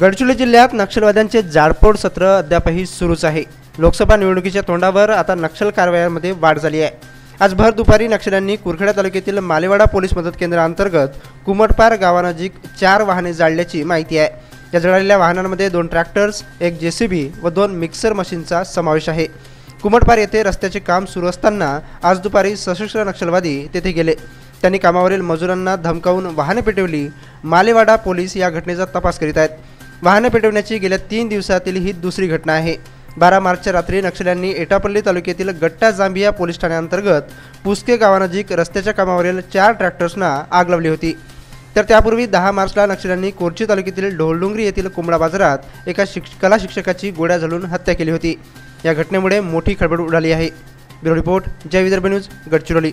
गडचिरोली जिल्ह्यात नक्षलवाद्यांचे जाळपोळ सत्र अद्यापही सुरूच आहे. लोकसभा निवडणुकीच्या तोंडावर आता नक्षल कारवायांमध्ये वाढ झाली आहे. आज भर दुपारी नक्षल्यांनी कुरखेडा तालुक्यातील मालेवाडा पोलीस मदत केंद्राअंतर्गत कुमटपार गावानजीक चार वाहने जाळल्याची माहिती आहे. या जळालेल्या वाहनांमध्ये दोन ट्रॅक्टर्स एक जेसीबी व दोन मिक्सर मशीनचा समावेश आहे. कुमटपार येथे रस्त्याचे काम सुरू असताना आज दुपारी सशस्त्र नक्षलवादी तेथे गेले. त्यांनी कामावरील मजुरांना धमकावून वाहने पेटवली. मालेवाडा पोलीस या घटनेचा तपास करीत आहेत. वाहने पेटवण्याची गेल्या तीन दिवसातील ही दुसरी घटना आहे. बारा मार्चच्या रात्री नक्षल्यांनी एटापल्ली तालुक्यातील गट्टा जांभिया पोलीस ठाण्याअंतर्गत पुसके गावानजीक रस्त्याच्या कामावरील चार ट्रॅक्टर्सना आग लावली होती. तर त्यापूर्वी दहा मार्चला नक्षल्यांनी कोरची तालुक्यातील ढोलडुंगरी येथील कोंबडा बाजारात एका शिक्ष कला शिक्षकाची गोळ्या झाडून हत्या केली होती. या घटनेमुळे मोठी खळबळ उडाली आहे. Bureau report Jai Vidarbha news Gadchiroli.